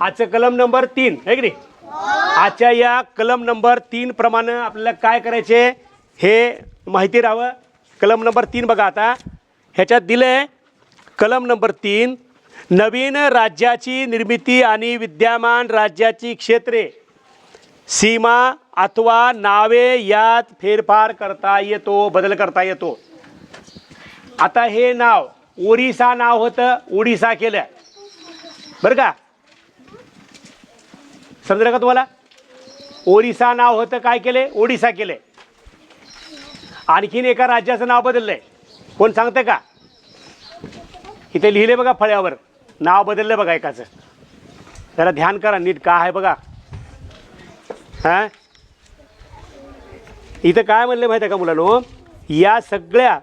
आजचं कलम नंबर तीन आहे की नाही? आजच्या या कलम नंबर तीन प्रमाणे आपल्याला काय करायचे हे माहिती राहावं. कलम नंबर तीन बघा आता. ह्याच्यात दिलं आहे कलम नंबर तीन नवीन राज्याची निर्मिती आणि विद्यमान राज्याची क्षेत्रे. सीमा अथवा नावे यात फेरफार करता येतो बदल करता येतो. आता हे नाव ओरिसा नाव होतं ओडिसा केलं बरं का? समजलं का तुम्हाला? ओरिसा नाव होतं काय केले? ओडिसा केले. आणखीन एका राज्याचं नाव बदललंय. कोण सांगतं का? इथे लिहिले बघा फळ्यावर. नाव बदललं बघा एकाचं. जरा ध्यान करा नीट का आहे बघा. हां? इथं काय म्हणलं माहिती आहे का मुलांनो? या सगळ्या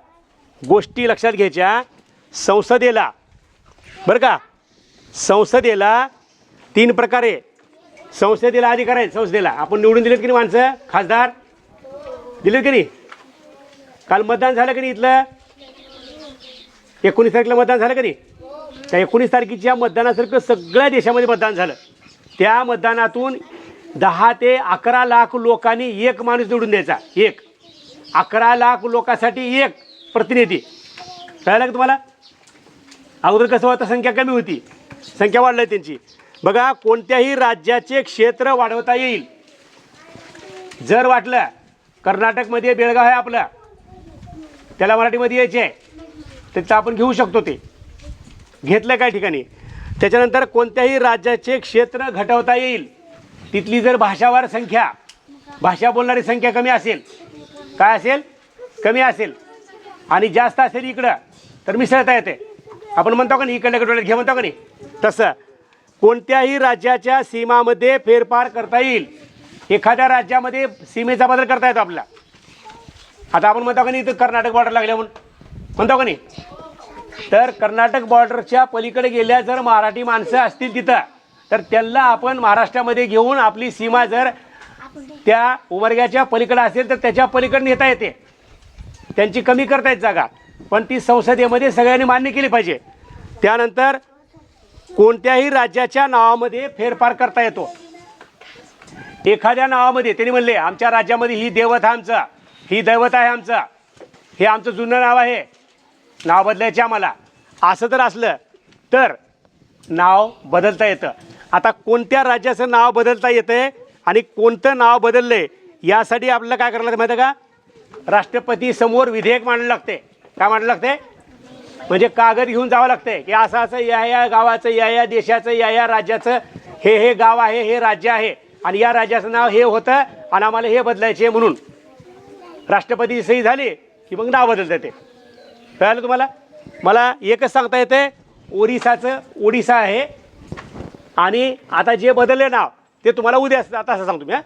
गोष्टी लक्षात घ्यायच्या. संसदेला बरं का? संसदेला तीन प्रकारे संसदेला अधिकार आहेत संस्थेला आपण निवडून दिलेत की नाही माणसं? खासदार? दिलेत की नाही? काल मतदान झालं की नाही इथलं? एकोणीस तारखेला मतदान झालं का नाही? त्या एकोणीस तारखेच्या मतदानासारखं सगळ्या देशामध्ये मतदान झालं. त्या मतदानातून दहा ते अकरा लाख लोकांनी एक माणूस निवडून द्यायचा. एक. अकरा लाख लोकांसाठी एक प्रतिनिधी. कळलं का तुम्हाला? अगोदर कसं होतं? संख्या कमी होती. संख्या वाढली त्यांची. बघा कोणत्याही राज्याचे क्षेत्र वाढवता येईल जर वाटलं कर्नाटकमध्ये बेळगाव आहे आपलं त्याला मराठीमध्ये यायचे आहे त्याचं आपण घेऊ शकतो ते घेतलं काय ठिकाणी त्याच्यानंतर कोणत्याही राज्याचे क्षेत्र घटवता येईल तिथली जर भाषावार संख्या भाषा बोलणारी संख्या कमी असेल काय असेल कमी असेल आणि जास्त असेल इकडं तर मिसळता येते आपण म्हणतो का नाही इकडल्या डोळ्यात घे म्हणतो का नाही तसं कोणत्याही राज्याच्या सीमामध्ये फेरफार करता येईल. एखाद्या राज्यामध्ये सीमेचा बदल करता येतो आपला आता आपण म्हणतो का नाही इथं कर्नाटक बॉर्डर लागल्या म्हणून? म्हणतो का नाही? तर कर्नाटक बॉर्डरच्या पलीकडे गेल्या जर मराठी माणसं असतील तिथं तर त्यांना आपण महाराष्ट्रामध्ये घेऊन आपली सीमा जर त्या उमरग्याच्या पलीकडे असेल तर त्याच्या पलीकडे नेता येते. त्यांची कमी करता येत जागा. पण ती संसदेमध्ये सगळ्यांनी मान्य केली पाहिजे. त्यानंतर कोणत्याही राज्याच्या नावामध्ये फेरफार करता येतो. एखाद्या नावामध्ये त्यांनी म्हणले आमच्या राज्यामध्ये ही देवत आहे आमचं ही दैवत आहे आमचं हे आमचं जुनं नाव आहे नाव बदलायचे आम्हाला. असं जर असलं तर नाव बदलता येतं. आता कोणत्या राज्याचं नाव बदलता येतं आहे आणि कोणतं नाव बदललं आहे यासाठी आपल्याला काय करायला लागतं माहिती आहे का? राष्ट्रपती समोर विधेयक मांडलं लागते काय मांडायला लागते म्हणजे कागद घेऊन जावं लागतंय. की असं असं या या गावाचं या या देशाचं या या राज्याचं हे हे गाव आहे हे राज्य आहे. आणि या राज्याचं नाव हे होतं आणि आम्हाला हे बदलायचे म्हणून. राष्ट्रपती सही झाली की मग नाव बदलतं ते. कळालं तुम्हाला? मला एकच सांगता येते ओरिसाचं ओडिसा आहे. आणि आता जे बदलले नाव ते तुम्हाला उद्या आता असं सांगतो मी हां.